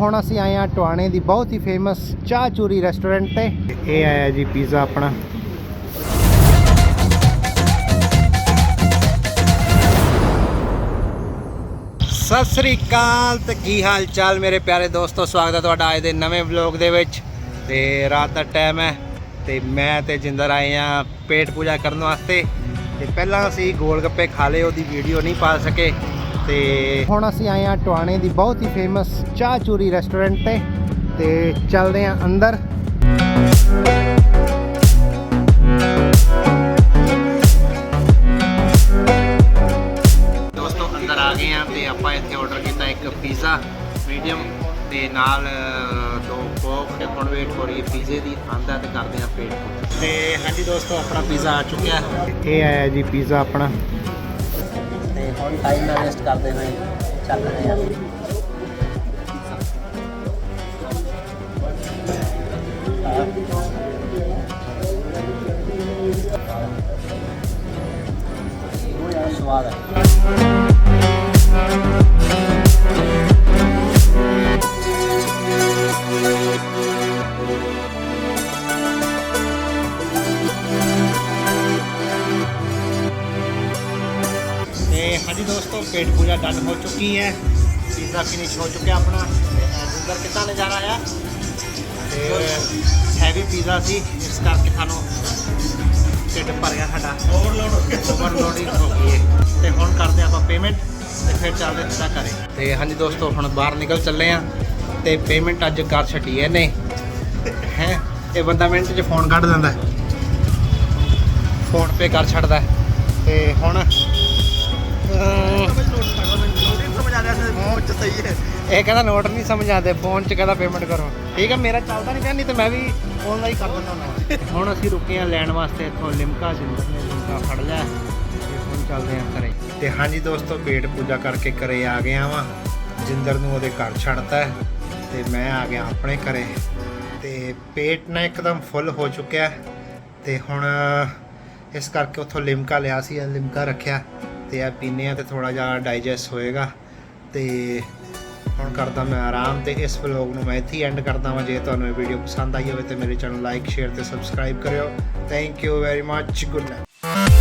ਹੁਣ ਅਸੀਂ ਆਏ ਆ ਟਵਾਣੇ ਦੀ ਬਹੁਤ ਹੀ ਫੇਮਸ ਚਾਹ ਚੂਰੀ ਰੈਸਟੋਰੈਂਟ ਤੇ। ਇਹ ਆਇਆ ਜੀ ਪੀਜ਼ਾ ਆਪਣਾ। ਸਤਿ ਸ੍ਰੀ ਅਕਾਲ ਤੇ ਕੀ ਹਾਲ ਚਾਲ ਮੇਰੇ ਪਿਆਰੇ ਦੋਸਤੋ? ਸਵਾਗਤ ਹੈ ਤੁਹਾਡਾ ਅੱਜ ਦੇ ਨਵੇਂ ਵਲੌਗ ਦੇ ਵਿੱਚ। ਤੇ ਰਾਤ ਦਾ ਟਾਈਮ ਹੈ ਤੇ ਮੈਂ ਤੇ ਜਿੰਦਰ ਆਏ ਆ ਪੇਟ ਪੂਜਾ ਕਰਨ ਵਾਸਤੇ। ਤੇ ਪਹਿਲਾਂ ਅਸੀਂ ਗੋਲ ਗੱਪੇ ਖਾ ਲਏ, ਉਹਦੀ ਵੀਡੀਓ ਨਹੀਂ ਪਾ ਸਕੇ। ਤੇ ਹੁਣ ਅਸੀਂ ਆਏ ਆ ਟਵਾਣੇ ਦੀ ਬਹੁਤ ਹੀ ਫੇਮਸ ਚਾਹ ਚੂਰੀ ਰੈਸਟੋਰੈਂਟ ਤੇ ਤੇ ਚੱਲਦੇ ਆ ਅੰਦਰ। ਦੋਸਤੋ ਅੰਦਰ ਆ ਗਏ ਆ ਤੇ ਆਪਾਂ ਇੱਥੇ ਆਰਡਰ ਕੀਤਾ ਇੱਕ ਪੀਜ਼ਾ ਮੀਡੀਅਮ ਤੇ ਨਾਲ ਦੋ ਕੋਕ ਤੇ ਹੁਣ ਵੇਟ ਹੋ ਰਹੀ ਹੈ ਪੀਜ਼ੇ ਦੀ ਆਂਦਾ ਤੇ ਕਰਦੇ ਆ ਪੇਟ। ਤੇ ਹਾਂਜੀ ਦੋਸਤੋ ਆਪਣਾ ਪੀਜ਼ਾ ਆ ਚੁੱਕਿਆ। ਇਹ ਆਇਆ ਜੀ ਪੀਜ਼ਾ ਆਪਣਾ। ਤੇ ਹੁਣ ਟਾਈਮ ਨਾ ਵੇਸਟ ਕਰਦੇ ਹੋਏ ਚੱਲ ਰਹੇ ਆ। ਸਵਾਦ ਹੈ ਦੋਸਤੋ ਪੇਟ ਪੂਜਾ ਡਨ ਹੋ ਚੁੱਕੀ ਹੈ। ਪੀਜ਼ਾ ਫਿਨਿਸ਼ ਹੋ ਚੁੱਕਿਆ ਆਪਣਾ। ਜਿੰਦਰ ਕਿੱਦਾਂ ਨਜ਼ਾਰਾ ਆਇਆ ਤੇ ਹੈਵੀ ਪੀਜ਼ਾ ਸੀ ਇਸ ਕਰਕੇ ਸਾਨੂੰ ਢਿੱਡ ਭਰ ਗਿਆ ਸਾਡਾ। ਓਵਰਲੋਡ ਹੋ ਗਿਆ। ਓਵਰਲੋਡਿੰਗ ਹੋ ਗਈ ਹੈ। ਤੇ ਹੁਣ ਕਰਦੇ ਆਪਾਂ ਪੇਮੈਂਟ ਤੇ ਫਿਰ ਚੱਲਦੇ ਸਿੱਧਾ ਘਰੇ। ਤੇ ਹਾਂਜੀ ਦੋਸਤੋ ਹੁਣ ਬਾਹਰ ਨਿਕਲ ਚੱਲੇ ਆ ਤੇ ਪੇਮੈਂਟ ਅੱਜ ਕਰ ਛੱਡੀ ਹੈ ਨੇ ਹੈ? ਇਹ ਬੰਦਾ ਮਿੰਟ 'ਚ ਫੋਨ ਕੱਢ ਦਿੰਦਾ ਫੋਨ ਪੇ ਕਰ ਛੱਡਦਾ। ਤੇ ਹੁਣ ਇਹ ਕਹਿੰਦਾ ਨੋਟ ਨਹੀਂ ਸਮਝ ਆਉਂਦੇ ਫੋਨ 'ਚ ਕਹਿੰਦਾ ਪੇਮੈਂਟ ਕਰੋ। ਠੀਕ ਹੈ ਮੇਰਾ ਚੱਲਦਾ ਨਹੀਂ ਪਿਆ, ਨਹੀਂ ਤੇ ਮੈਂ ਵੀ ਆਨਲਾਈਨ ਕਰ ਦਿੰਦਾ ਹੁੰਦਾ। ਹੁਣ ਅਸੀਂ ਰੁਕੇ ਆ ਲੈਣ ਵਾਸਤੇ ਇੱਥੋਂ ਲਿਮਕਾ ਜਿੰਦਰ ਨੇ, ਲਿਮਕਾ ਫੜ ਲਿਆ ਹੁਣ ਚੱਲਦੇ ਆ ਘਰੇ। ਤੇ ਹਾਂਜੀ ਦੋਸਤੋ, ਪੇਟ ਪੂਜਾ ਕਰਕੇ ਘਰੇ ਆ ਗਿਆ ਵਾਂ। ਜਿੰਦਰ ਨੂੰ ਉਹਦੇ ਘਰ ਛੱਡਤਾ ਤੇ ਮੈਂ ਆ ਗਿਆ ਆਪਣੇ ਘਰੇ। ਤੇ ਪੇਟ ਨਾ ਇੱਕਦਮ ਫੁੱਲ ਹੋ ਚੁੱਕਿਆ ਤੇ ਹੁਣ, ਇਸ ਕਰਕੇ ਉੱਥੋਂ ਲਿਮਕਾ ਲਿਆ ਸੀ, ਲਿਮਕਾ ਰੱਖਿਆ। ਤੇ ਇਹ ਪੀਨੇ ਆ ਤੇ ਥੋੜਾ ਜਿਹਾ ਡਾਈਜੈਸਟ ਹੋਏਗਾ ਤੇ ਹੁਣ ਕਰਦਾ ਮੈਂ ਆਰਾਮ ਤੇ ਇਸ ਵਲੌਗ ਨੂੰ ਮੈਂ ਇੱਥੇ ਹੀ ਐਂਡ ਕਰਦਾ ਹਾਂ ਜੇ ਤੁਹਾਨੂੰ ਇਹ ਵੀਡੀਓ ਪਸੰਦ ਆਈ ਹੋਵੇ ਤੇ ਮੇਰੇ ਚੈਨਲ ਲਾਈਕ ਸ਼ੇਅਰ ਤੇ ਸਬਸਕ੍ਰਾਈਬ ਕਰਿਓ। Thank you very much good night